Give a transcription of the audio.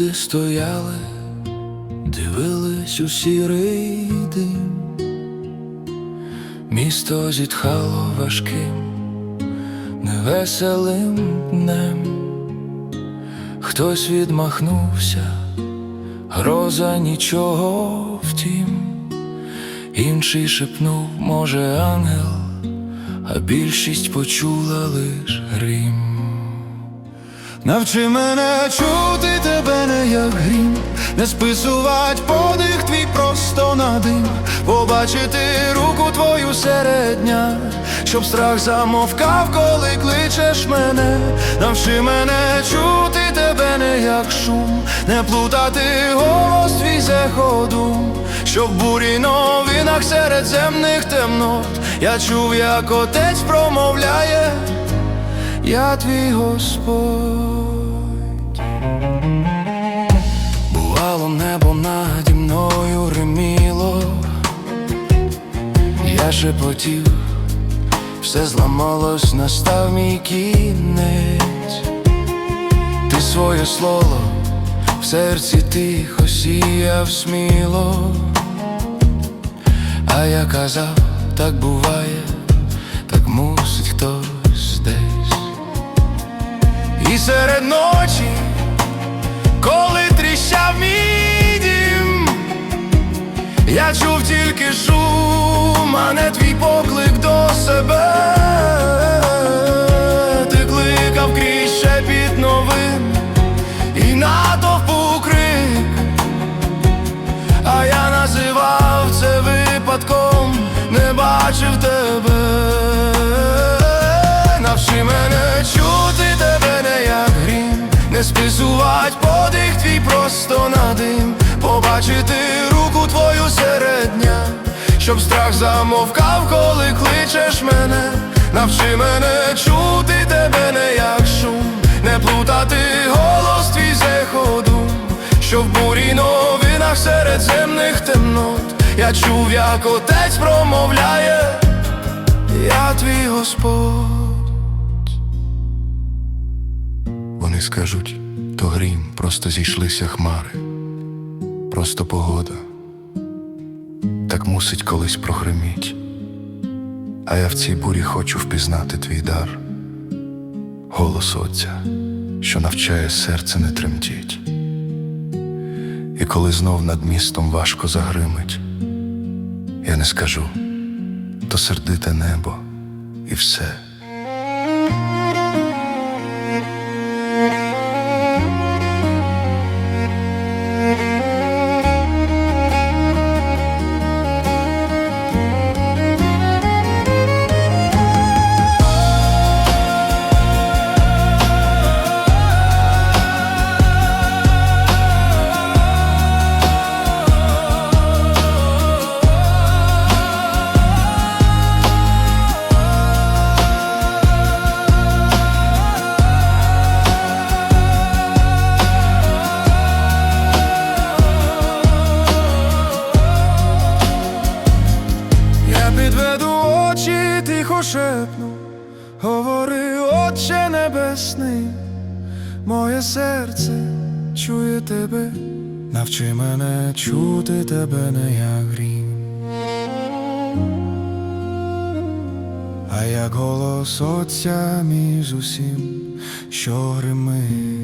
Люди стояли, дивились у сірий дим, місто зітхало важким, невеселим днем, хтось відмахнувся, гроза нічого втім, інший шепнув, може, ангел, а більшість почула лиш грім. Навчи мене чути тебе не як грім, не списувати подих твій просто на дим, побачити руку твою серед дня, щоб страх замовкав, коли кличеш мене, навчи мене чути тебе не як шум, не плутати голос твій з еходум, щоб бурі новинах серед земних темнот я чув, як отець промовляє я твій Господь. Бувало, небо наді мною реміло, я шепотів, все зламалось, настав мій кінець, ти своє слово в серці тихо сіяв сміло, а я казав, так буває, так мусить хтось. Серед ночі, коли тріщав мій дім, я чув тільки шум, а не твій поклик до себе. Не списувати подих твій просто на дим, побачити руку твою серед дня, щоб страх замовкав, коли кличеш мене, навчи мене чути тебе не як шум, не плутати голос твій з еходу, що в бурі новинах серед земних темнот. Я чув, як отець промовляє, я твій Господь. Вони скажуть, то грім, просто зійшлися хмари, просто погода. Так мусить колись прогриміть. А я в цій бурі хочу впізнати твій дар, голос Отця, що навчає серце не тремтіть. І коли знов над містом важко загримить, я не скажу, то сердите небо і все. Небесний, моє серце чує тебе, навчи мене чути тебе не як грім. А як голос Отця між усім, що гримить.